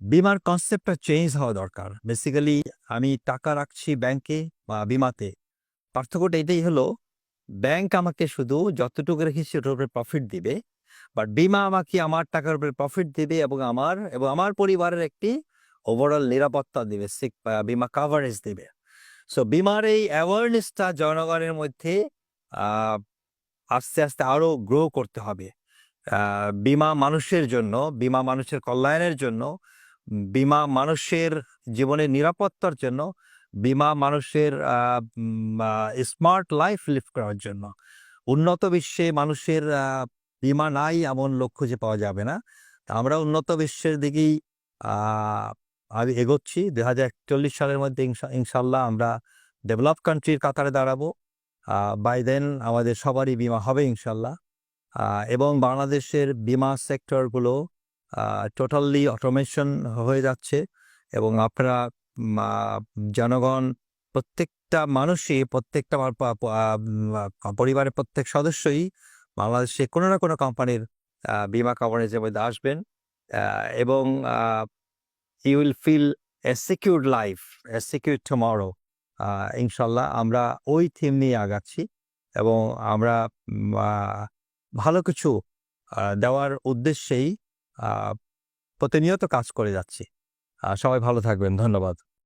বিমার কনসেপ্টটা চেঞ্জ হওয়া দরকার। বেসিক্যালি আমি টাকা রাখছি ব্যাংকে বা বিমাতে। পার্থক্যটা এটাই হলো ব্যাংক আমাকে শুধু যতটুকু রেখেছি ওটার উপরে প্রফিট দিবে বাট বিমা আমাকে আমার টাকার উপরে প্রফিট দিবে এবং আমার এবং আমার পরিবারের একটি ওভারঅল নিরাপত্তা দিবে বিমা কাভারেজ দিবে। সো বিমার এই অ্যাওয়ারনেসটা জনগণের মধ্যে আস্তে আস্তে আরও গ্রো করতে হবে। বিমা মানুষের জন্য, বিমা মানুষের কল্যাণের জন্য বিমা মানুষের জীবনের নিরাপত্তার জন্য, বিমা মানুষের স্মার্ট লাইফ লিভ করার জন্য। উন্নত বিশ্বে মানুষের বিমা নাই এমন লোক খুঁজে পাওয়া যাবে না। তা আমরা উন্নত বিশ্বের দিকেই আমি এগোচ্ছি। দু হাজার একচল্লিশ সালের মধ্যে ইনশাল্লাহ আমরা ডেভেলপ কান্ট্রির কাতারে দাঁড়াবো। বাই দেন আমাদের সবারই বিমা হবে ইনশাল্লাহ। এবং বাংলাদেশের বিমা সেক্টরগুলো টোটালি অটোমেশন হয়ে যাচ্ছে এবং আপনারা জনগণ প্রত্যেকটা মানুষই, প্রত্যেকটা পরিবারের প্রত্যেক সদস্যই বাংলাদেশে কোনো না কোনো কোম্পানির বিমা কভারেজের মধ্যে আসবেন। এবং you will feel a secure life a secure tomorrow ইনশাল্লাহ আমরা ওই থিম নিয়ে আগাচ্ছি এবং আমরা ভালো কিছু দেওয়ার উদ্দেশ্যেই প্রতিনিয়ত কাজ করে যাচ্ছি। সবাই ভালো থাকবেন ধন্যবাদ।